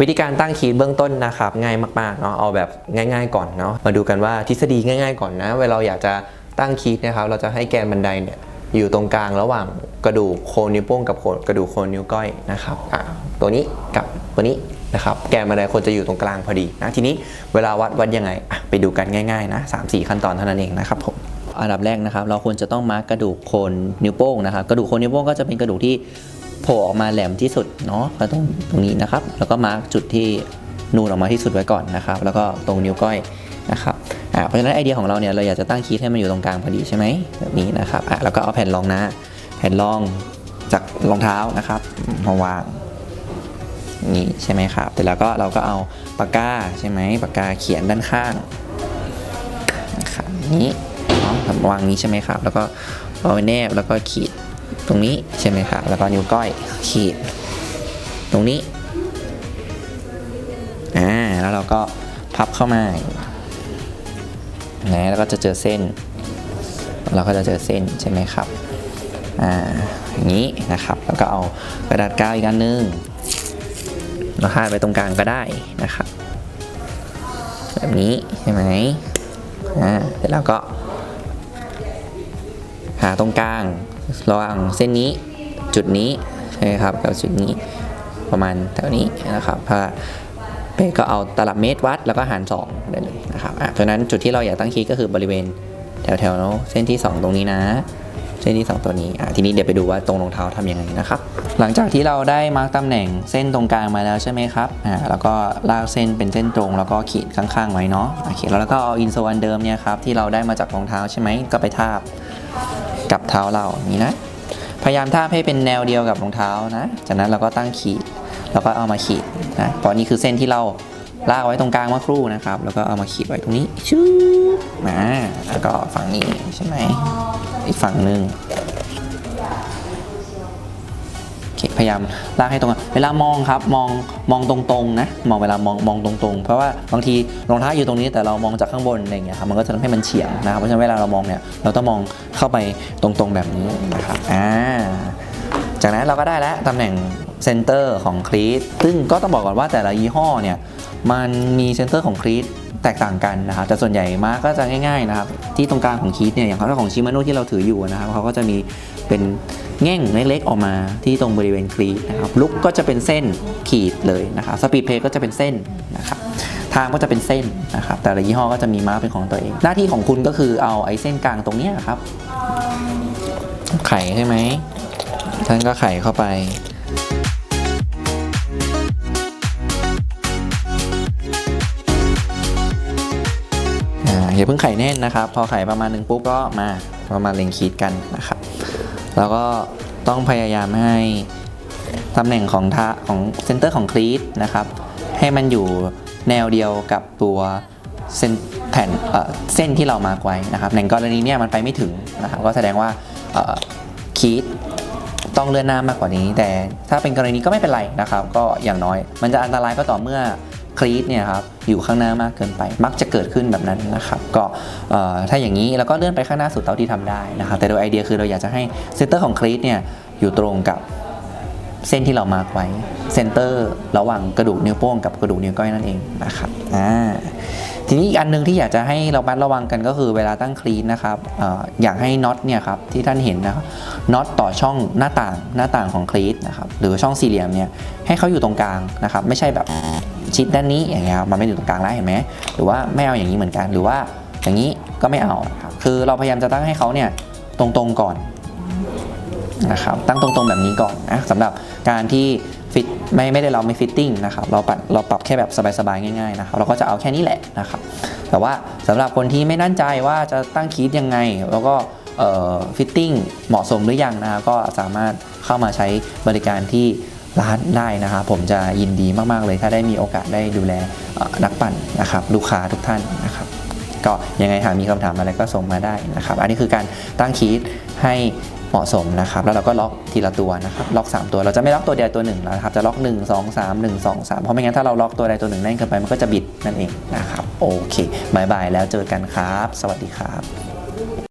วิธีการตั้งคีย์เบื้องต้นนะครับง่ายมากๆเนาะเอาแบบง่าย ๆ ก่อนเนาะมาดูกันว่าทฤษฎีง่ายๆ ก่อนนะ เวลาเราอยากจะตั้งคีย์นะครับเราจะให้แกนบันไดเนี่ยอยู่ตรงกลางระหว่างกระดูกโคนนิ้วโป้งกับโคนกระดูกโคนนิ้วก้อยนะครับตัวนี้กับตัวนี้นะครับแกนบันไดควรจะอยู่ตรงกลางพอดีนะทีนี้เวลาวัดวัดยังไงอะไปดูกันง่ายๆนะสามสี่ขั้นตอนเท่านั้นเองนะครับผมอันดับแรกนะครับ เราควรจะต้องมาร์กกระดูกโคนนิ้วโป้งนะครับกระดูกโคนนิ้วโป้งก็จะเป็นกระดูกที่ โผล่ออกมาแหลมที่สุดเนาะก็ตรงตรงนี้นะครับ แล้วก็มาร์กจุดที่นูนออกมาที่สุดไว้ก่อนนะครับ แล้วก็ตรงนิ้วก้อยนะครับอ่าเพราะฉะนั้นไอเดียของเราเนี่ยเราอยากจะตั้งคีย์ให้มันอยู่ตรงกลางพอดีใช่ไหมแบบนี้นะครับอะแล้วก็เอาแผ่นรองน้าแผ่นรองจากรองเท้านะครับมาวางนี่ใช่ไหมครับแต่แล้วก็เราก็เอาปากกาใช่ไหมปากกาเขียนด้านข้างนะครับนี้วางนี้ใช่ไหมครับ แล้วก็เอาไว้แนบแล้วก็ขีด ตรงนี้ใช่ไหมครับแล้วก็นิ้วก้อยขีด ตรงนี้อ่าแล้วเราก็พับเข้ามานะแล้วก็จะเจอเส้น เราก็จะเจอเส้นใช่ไหมครับอ่าอย่างนี้นะครับ แล้วก็เอากระดาษกาวอีกอันนึงเราคาดไว้ตรงกลางก็ได้นะครับ แบบนี้ใช่ไหมอ่าเสร็จแล้วก็ หาตรงกลางระหว่างเส้นนี้จุดนี้ใช่ไหมครับกับจุดนี้ประมาณแถวนี้นะครับถ้าเป้ก็เอาตลับเมตรวัดแล้วก็หาร 2 ได้เลยนะครับอะเพราะฉะนั้นจุดที่เราอยากตั้งคีย์ก็คือบริเวณแถวแถวๆเส้นที่ 2 ตรงนี้นะ เส้นที่2ตัวนี้อะทีนี้เดี๋ยวไปดูว่าตรงรองเท้าทำยังไงนะครับ หลังจากที่เราได้มาร์กตำแหน่งเส้นตรงกลางมาแล้วใช่ไหมครับอ่าแล้วก็ลากเส้นเป็นเส้นตรง แล้วก็ขีดข้างๆไว้เนาะโอเคแล้วก็เอาอินโซอันเดิมเนี่ยครับที่เราได้มาจากรองเท้าใช่ไหมก็ไปทาบกับเท้าเราอย่างนี้นะพยายามทาบให้เป็นแนวเดียวกับรองเท้านะ จากนั้นเราก็ตั้งขีดแล้วก็เอามาขีดนะเพราะนี่คือเส้นที่เรา ลากไว้ตรงกลางเมื่อครู่นะครับ แล้วก็เอามาขีดไว้ตรงนี้ชูมาแล้วก็ฝั่งนี้ใช่ไหมอีกฝั่งหนึ่งโอเคพยายามลากให้ตรง เวลามองครับมองมองตรงๆนะ มองเวลามองมองตรงๆ เพราะว่าบางทีรองเท้าอยู่ตรงนี้แต่เรามองจากข้างบนอะไรอย่างเงี้ยครับมันก็จะทำให้มันเฉียงนะครับเพราะฉะนั้นเวลาเรามองเนี่ยเราต้องมองเข้าไปตรงๆแบบนี้นะครับอ่าจากนั้นเราก็ได้แล้วตำแหน่งเซนเตอร์ของคลีตซึ่งก็ต้องบอกก่อนว่าแต่ละยี่ห้อเนี่ย มันมีเซนเตอร์ของคลีตแตกต่างกันนะครับแต่ส่วนใหญ่มาก็จะง่ายๆนะครับที่ตรงกลางของคีตเนี่ยอย่างของชิมาโน่ที่เราถืออยู่นะครับเขาก็จะมีเป็นแง่งเล็กๆออกมาที่ตรงบริเวณคลีตนะครับลุกก็จะเป็นเส้นขีดเลยนะครับสปีดเพย์ก็จะเป็นเส้นนะครับทางก็จะเป็นเส้นนะครับแต่ละยี่ห้อก็จะมีมาร์กเป็นของตัวเอง หน้าที่ของคุณก็คือเอาไอ้เส้นกลางตรงนี้ครับ ไขใช่ไหมท่านก็ไขเข้าไป อย่าเพิ่งไข่แน่นนะครับ พอไข่ประมาณหนึ่งปุ๊บก็มาประมาณเล็งขีดกันนะครับ แล้วก็ต้องพยายามให้ตำแหน่งของท่าของเซนเตอร์ของคลีตนะครับ ให้มันอยู่แนวเดียวกับตัวเส้นแผ่นเส้นที่เรามาร์กไว้นะครับในกรณีนี้มันไปไม่ถึงนะครับ ก็แสดงว่าคีตต้องเลื่อนหน้ามากกว่านี้ แต่ถ้าเป็นกรณีก็ไม่เป็นไรนะครับ ก็อย่างน้อย มันจะอันตรายก็ต่อเมื่อ คลีตเนี่ยครับอยู่ข้างหน้ามากเกินไป มักจะเกิดขึ้นแบบนั้นนะครับ ก็ถ้าอย่างนี้เราก็เลื่อนไปข้างหน้าสุดเท่าที่ทำได้นะครับ แต่โดยไอเดียคือเราอยากจะให้เซนเตอร์ของคลีตเนี่ยอยู่ตรงกับเส้นที่เรามาร์กไว้เซนเตอร์ระหว่างกระดูกนิ้วโป้งกับกระดูกนิ้วก้อยนั่นเองนะครับอ่าทีนี้อีกอันหนึงที่อยากจะให้เราบัดระวังกันก็คือเวลาตั้งคลีนนะครับอออยากให้น็อตเนี่ยครับที่ท่านเห็นนะครับน็อตต่อช่องหน้าต่างหน้าต่างของคลีนนะครับหรือช่องสี่เหลี่ยมเนี่ยให้เขาอยู่ตรงกลางนะครับไม่ใช่แบบ ชิดด้านนี้อย่างเงี้ยครับมันไม่อยู่ตรงกลางแล้วเห็นไหมหรือว่าไม่เอาอย่างนี้เหมือนกัน หรือว่าอย่างนี้ก็ไม่เอาครับคือเราพยายามจะตั้งให้เขาเนี่ยตรงๆก่อนนะครับตั้งตรงๆแบบนี้ก่อนนะสำหรับการที่ฟิตไม่ไม่ได้เราไม่ฟิตติ้งนะครับเราปรับเราปรับแค่แบบสบายๆง่ายๆนะครับเราก็จะเอาแค่นี้แหละนะครับแต่ว่าสำหรับคนที่ไม่มั่นใจว่าจะตั้งคีดยังไง แล้วก็ฟิตติ้งเหมาะสมหรือยังนะก็สามารถเข้ามาใช้บริการที่ ร้านได้นะครับผมจะยินดีมากๆเลย ถ้าได้มีโอกาสได้ดูแลนักปั่นนะครับลูกค้าทุกท่านนะครับก็ยังไงหากมีคำถามอะไรก็ส่งมาได้นะครับ อันนี้คือการตั้งคีดให้เหมาะสมนะครับ แล้วเราก็ล็อกทีละตัวนะครับ ล็อก 3 ตัว เราจะไม่ล็อกตัวเดียวตัวหนึ่งแล้วนะครับ จะล็อก 1 2 3 1 2 3 เพราะไม่งั้นถ้าเราล็อกตัวใดตัวหนึ่งแน่นเกินไปมันก็จะบิดนั่นเองนะครับ โอเคบายบายแล้วเจอกันครับ สวัสดีครับ